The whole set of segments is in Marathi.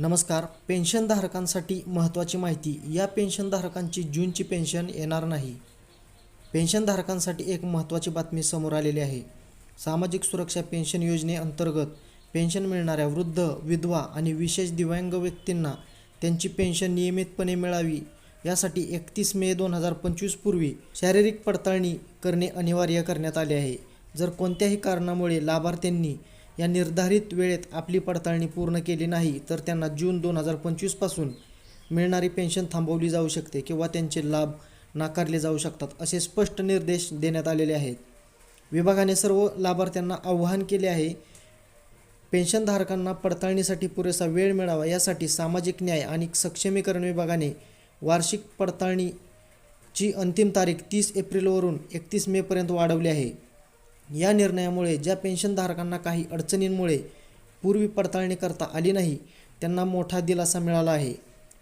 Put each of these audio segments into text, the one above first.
नमस्कार. पेन्शनधारकांसाठी महत्त्वाची माहिती. या पेन्शनधारकांची जूनची पेन्शन येणार नाही. पेन्शनधारकांसाठी एक महत्त्वाची बातमी समोर आलेली आहे. सामाजिक सुरक्षा पेन्शन योजनेअंतर्गत पेन्शन मिळणाऱ्या वृद्ध विधवा आणि विशेष दिव्यांग व्यक्तींना त्यांची पेन्शन नियमितपणे मिळावी. यासाठी एकतीस मे दोन हजार पंचवीसपूर्वी शारीरिक पडताळणी करणे अनिवार्य करण्यात आले आहे. जर कोणत्याही कारणामुळे लाभार्थ्यांनी या निर्धारित वेळेत आपली पडताळणी पूर्ण केली नाही तर त्यांना जून दोन हजार पंचवीसपासून मिळणारी पेन्शन थांबवली जाऊ शकते किंवा त्यांचे लाभ नाकारले जाऊ शकतात असे स्पष्ट निर्देश देण्यात आलेले आहेत. विभागाने सर्व लाभार्थ्यांना आवाहन केले आहे पेन्शनधारकांना पडताळणीसाठी पुरेसा वेळ मिळावा यासाठी सामाजिक न्याय आणि सक्षमीकरण विभागाने वार्षिक पडताळणीची अंतिम तारीख तीस एप्रिलवरून एकतीस मेपर्यंत वाढवली आहे. या निर्णयामुळे ज्या पेन्शनधारकांना काही अडचणींमुळे पूर्वी पडताळणी करता आली नाही त्यांना मोठा दिलासा मिळाला आहे.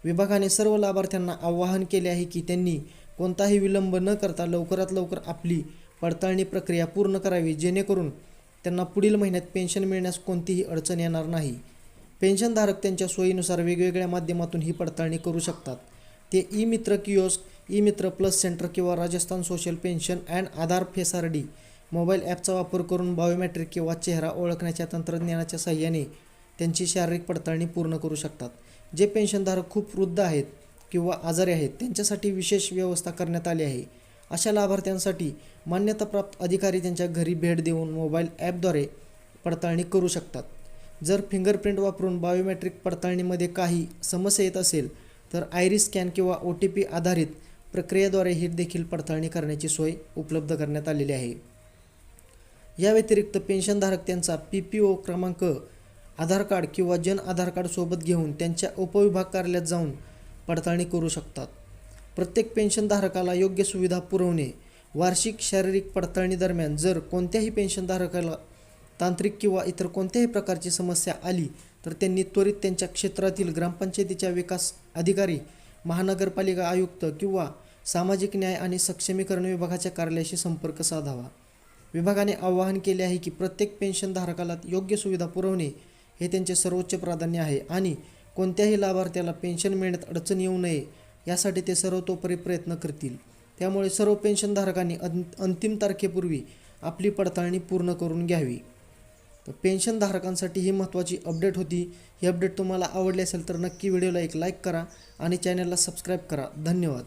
विभागाने सर्व लाभार्थ्यांना आवाहन केले आहे की त्यांनी कोणताही विलंब न करता लवकरात लवकर आपली पडताळणी प्रक्रिया पूर्ण करावी जेणेकरून त्यांना पुढील महिन्यात पेन्शन मिळण्यास कोणतीही अडचण येणार नाही. पेन्शनधारक त्यांच्या सोयीनुसार वेगवेगळ्या माध्यमातून ही पडताळणी करू शकतात. ते E Mitra kiosk E Mitra plus centre किंवा Rajasthan social pension and Aadhaar फेसारडी mobile ॲपचा वापर करून बायोमेट्रिक किंवा चेहरा ओळखण्याच्या तंत्रज्ञानाच्या सहाय्याने त्यांची शारीरिक पडताळणी पूर्ण करू शकतात. जे पेन्शनधारक खूप वृद्ध आहेत किंवा आजारी आहेत त्यांच्यासाठी विशेष व्यवस्था करण्यात आली आहे. अशा लाभार्थ्यांसाठी मान्यताप्राप्त अधिकारी त्यांच्या घरी भेट देऊन मोबाईल ॲपद्वारे पडताळणी करू शकतात. जर फिंगरप्रिंट वापरून बायोमेट्रिक पडताळणीमध्ये काही समस्या येत असेल तर आयरिस स्कॅन किंवा ओ टी पी आधारित प्रक्रियेद्वारे ही देखील पडताळणी करण्याची सोय उपलब्ध करण्यात आलेली आहे. या व्यतिरिक्त पेन्शनधारक त्यांचा पी पी ओ क्रमांक आधार कार्ड किंवा जन आधार कार्ड सोबत घेऊन त्यांच्या उपविभाग कार्यालयात जाऊन पडताळणी करू शकतात. प्रत्येक पेन्शनधारकाला योग्य सुविधा पुरवणे वार्षिक शारीरिक पडताळणी दरम्यान जर कोणत्याही पेन्शनधारकाला तांत्रिक किंवा इतर कोणत्याही प्रकारची समस्या आली तर त्यांनी त्वरित त्यांच्या क्षेत्रातील ग्रामपंचायतीच्या विकास अधिकारी महानगरपालिका आयुक्त किंवा सामाजिक न्याय आणि सक्षमीकरण विभागाच्या कार्यालयाशी संपर्क साधावा. विभागाने आवाहन केले आहे की प्रत्येक पेन्शनधारकाला योग्य सुविधा पुरवणे हे त्यांचे सर्वोच्च प्राधान्य आहे आणि कोणत्याही लाभार्थ्याला पेन्शन मिळण्यात अडचण येऊ नये यासाठी ते सर्वतोपरी प्रयत्न करतील. त्यामुळे सर्व पेन्शनधारकांनी अं अंतिम तारखेपूर्वी आपली पडताळणी पूर्ण करून घ्यावी. तर पेन्शनधारकांसाठी ही महत्त्वाची अपडेट होती. ही अपडेट तुम्हाला आवडली असेल तर नक्की व्हिडिओला एक लाईक करा आणि चॅनलला सबस्क्राईब करा. धन्यवाद.